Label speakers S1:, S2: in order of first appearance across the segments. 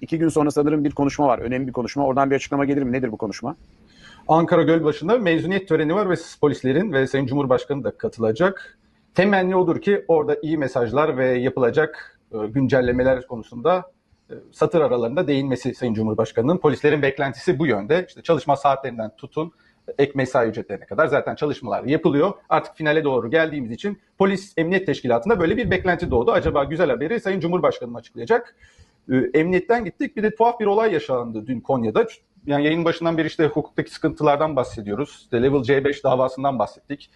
S1: İki gün sonra sanırım bir konuşma var. Önemli bir konuşma. Oradan bir açıklama gelir mi? Nedir bu konuşma?
S2: Ankara Gölbaşı'nda mezuniyet töreni var ve polislerin ve Sayın Cumhurbaşkanı da katılacak. Temenni odur ki orada iyi mesajlar ve yapılacak e, güncellemeler konusunda e, satır aralarında değinmesi Sayın Cumhurbaşkanı'nın. Polislerin beklentisi bu yönde. İşte çalışma saatlerinden tutun ek mesai ücretlerine kadar zaten çalışmalar yapılıyor. Artık finale doğru geldiğimiz için polis emniyet teşkilatında böyle bir beklenti doğdu. Acaba güzel haberi Sayın Cumhurbaşkanı açıklayacak? E, Emniyetten gittik. Bir de tuhaf bir olay yaşandı dün Konya'da. Yani yayın başından beri işte hukuktaki sıkıntılardan bahsediyoruz. İşte Level C5 davasından bahsettik.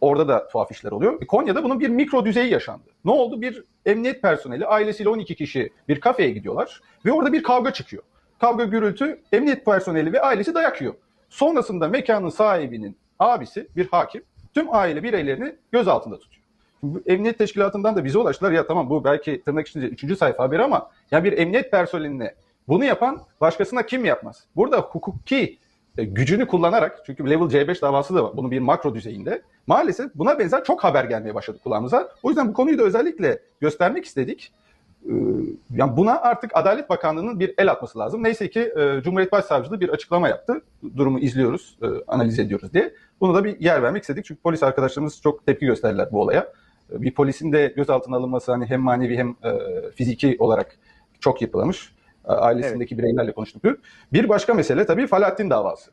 S2: Orada da tuhaf işler oluyor. E, Konya'da bunun bir mikro düzeyi yaşandı. Ne oldu? Bir emniyet personeli ailesiyle 12 kişi bir kafeye gidiyorlar ve orada bir kavga çıkıyor. Kavga gürültü, emniyet personeli ve ailesi dayak yiyor. Sonrasında mekanın sahibinin abisi bir hakim tüm aile bireylerini gözaltında tutuyor. Emniyet teşkilatından da bize ulaştılar. Ya tamam bu belki tırnak içinde üçüncü sayfa haberi ama ya bir emniyet personeline bunu yapan başkasına kim yapmaz? Burada hukuki e, gücünü kullanarak çünkü level C5 davası da var. Bunun bir makro düzeyinde. Maalesef buna benzer çok haber gelmeye başladı kulağımıza. O yüzden bu konuyu da özellikle göstermek istedik. Ee, Yani buna artık Adalet Bakanlığı'nın bir el atması lazım. Neyse ki e, Cumhuriyet Başsavcılığı bir açıklama yaptı. Durumu izliyoruz, e, analiz ediyoruz diye. Bunu da bir yer vermek istedik. Çünkü polis arkadaşlarımız çok tepki gösterdiler bu olaya. Bir polisin de gözaltına alınması hani hem manevi hem e, fiziki olarak çok yıpranmış. Ailesindeki bireylerle konuştuk. Bir başka mesele tabii Falahattin davası.